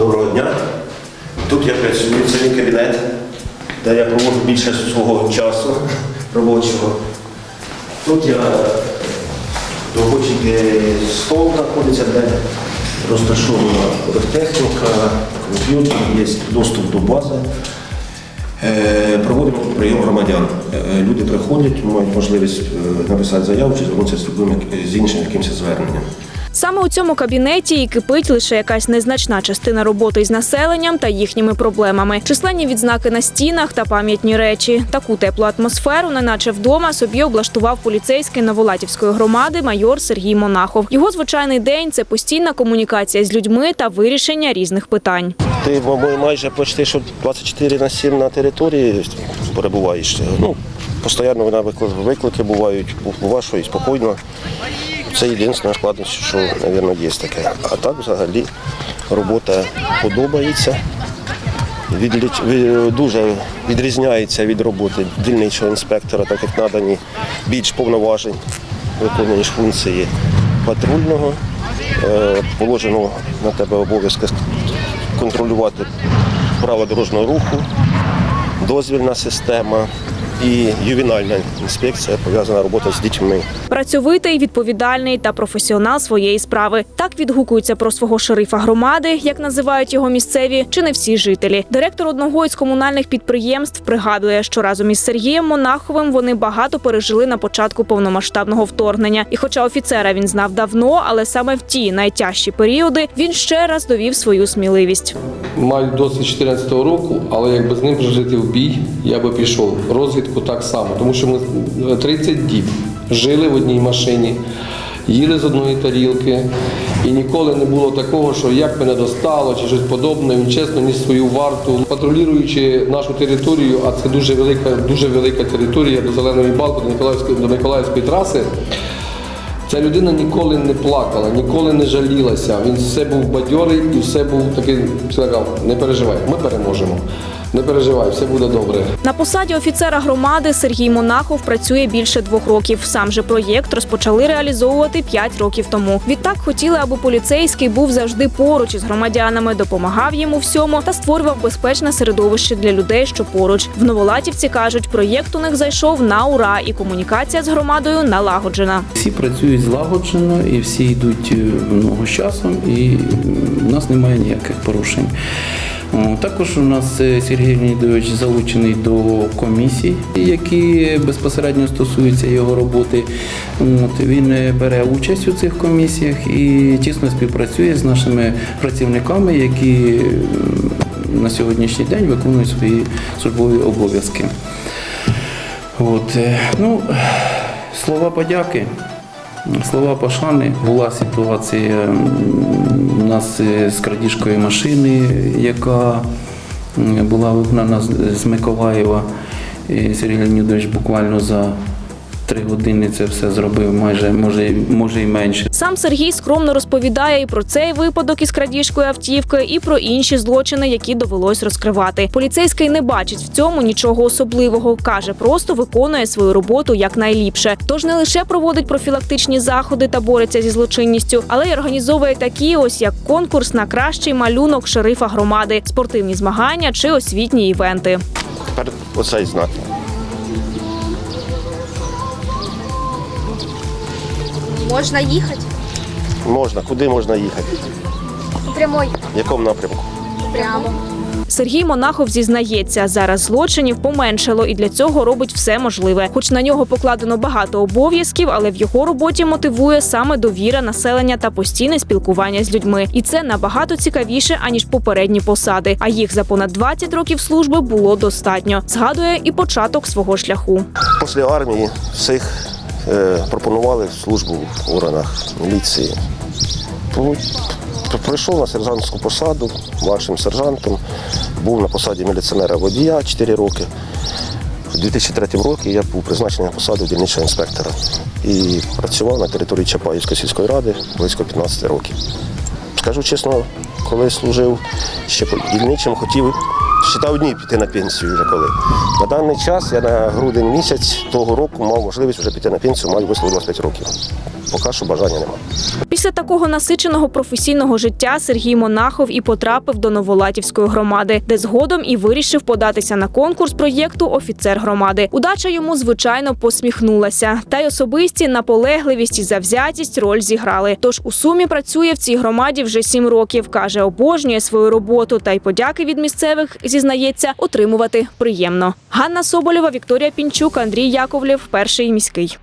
Доброго дня. Тут я працюю, це мій кабінет, де я проводжу більше свого часу робочого. Тут я робочий стол знаходиться, де розташована техніка, комп'ютер, є доступ до бази. Е, Проводимо прийом громадян. Е, Люди приходять, мають можливість е, написати заяву чи звернутися з іншим якимось зверненням. Саме у цьому кабінеті і кипить лише якась незначна частина роботи із населенням та їхніми проблемами. Численні відзнаки на стінах та пам'ятні речі. Таку теплу атмосферу, неначе вдома, собі облаштував поліцейський Новолатівської громади майор Сергій Монахов. Його звичайний день це постійна комунікація з людьми та вирішення різних питань. Ти майже почти що 24 на 7 на території перебуваєш. Ну, постійно вона викли- виклики бувають, бува, що і спокійно. Це єдина складність, що, мабуть, є таке. А так взагалі робота подобається. Відліч... від- Дуже відрізняється від роботи дільничого інспектора, так як надані більш повноважень, виконуєш функції патрульного, Е, положено на тебе обов'язки контролювати право дорожнього руху, дозвільна система і ювенальна інспекція пов'язана робота з дітьми. Працьовитий, відповідальний та професіонал своєї справи. Так відгукуються про свого шерифа громади, як називають його місцеві, чи не всі жителі. Директор одного із комунальних підприємств пригадує, що разом із Сергієм Монаховим вони багато пережили на початку повномасштабного вторгнення. І, хоча офіцера він знав давно, але саме в ті найтяжчі періоди він ще раз довів свою сміливість. Маю досвід 14 року, але якби з ним прожити в бій, я би пішов. Розвідку так само, тому що ми 30 діб жили в одній машині, їли з одної тарілки, і ніколи не було такого, що як мене достало чи щось подобне. Він чесно ніс свою варту, патрулюючи нашу територію, а це дуже велика, дуже велика територія до Зеленої балки, до Миколаївської, до Миколаївської траси. Ця людина ніколи не плакала, ніколи не жалілася. Він все був бадьорий і все був такий, сказав, не переживай, ми переможемо. Не переживай, все буде добре. На посаді офіцера громади Сергій Монахов працює більше двох років. Сам же проєкт розпочали реалізовувати п'ять років тому. Відтак хотіли, аби поліцейський був завжди поруч із громадянами, допомагав їм у всьому та створював безпечне середовище для людей, що поруч. В Новолатівці кажуть, проєкт у них зайшов на ура, і комунікація з громадою налагоджена. Всі працюють злагоджено і всі йдуть е, много з часом, і в нас немає ніяких порушень. О, Також у нас е, Сергій Леонідович залучений до комісій, які безпосередньо стосуються його роботи. От, він е, бере участь у цих комісіях і тісно співпрацює з нашими працівниками, які на сьогоднішній день виконують свої службові обов'язки. От, е, ну, слова подяки. Слова пошани. Була ситуація нас е, з крадіжкою машини, яка була вигнана з- Миколаєва. Сергій Леонідович буквально за три години це все зробив, майже може, може і менше. Сам Сергій скромно розповідає і про цей випадок із крадіжкою автівки, і про інші злочини, які довелось розкривати. Поліцейський не бачить в цьому нічого особливого. каже, просто виконує свою роботу якнайліпше. Тож не лише проводить профілактичні заходи та бореться зі злочинністю, але й організовує такі, ось як конкурс на кращий малюнок шерифа громади, спортивні змагання чи освітні івенти. Тепер оцей знак. Можна їхати Можна, куди можна їхати? прямой. В якому напрямку? Прямо. Сергій Монахов зізнається, зараз злочинів поменшало і для цього робить все можливе. Хоч на нього покладено багато обов'язків, але в його роботі мотивує саме довіра населення та постійне спілкування з людьми. І це набагато цікавіше аніж попередні посади. А їх за понад 20 років служби було достатньо. Згадує і початок свого шляху. Після армії всіх пропонували службу в органах міліції. Ну, Прийшов на сержантську посаду, младшим сержантом, був на посаді міліціонера водія 4 роки. У 2003 році я був призначений на посаду дільничого інспектора і працював на території Чапаївської сільської ради близько 15 років. Скажу чесно, коли служив ще дільничим, хотів ще та одні піти на пенсію вже коли. На даний час я на грудень місяць того року мав можливість вже піти на пенсію, маю висловити 25 років. Поки що бажання немає. Після такого насиченого професійного життя Сергій Монахов і потрапив до Новолатівської громади, де згодом і вирішив податися на конкурс проєкту Офіцер громади. Удача йому звичайно посміхнулася. Та й особисті наполегливість і завзятість роль зіграли. Тож у сумі працює в цій громаді вже сім років. каже, обожнює свою роботу та й подяки від місцевих зізнається отримувати приємно. Ганна Соболєва, Вікторія Пінчук, Андрій Яковлєв, перший міський.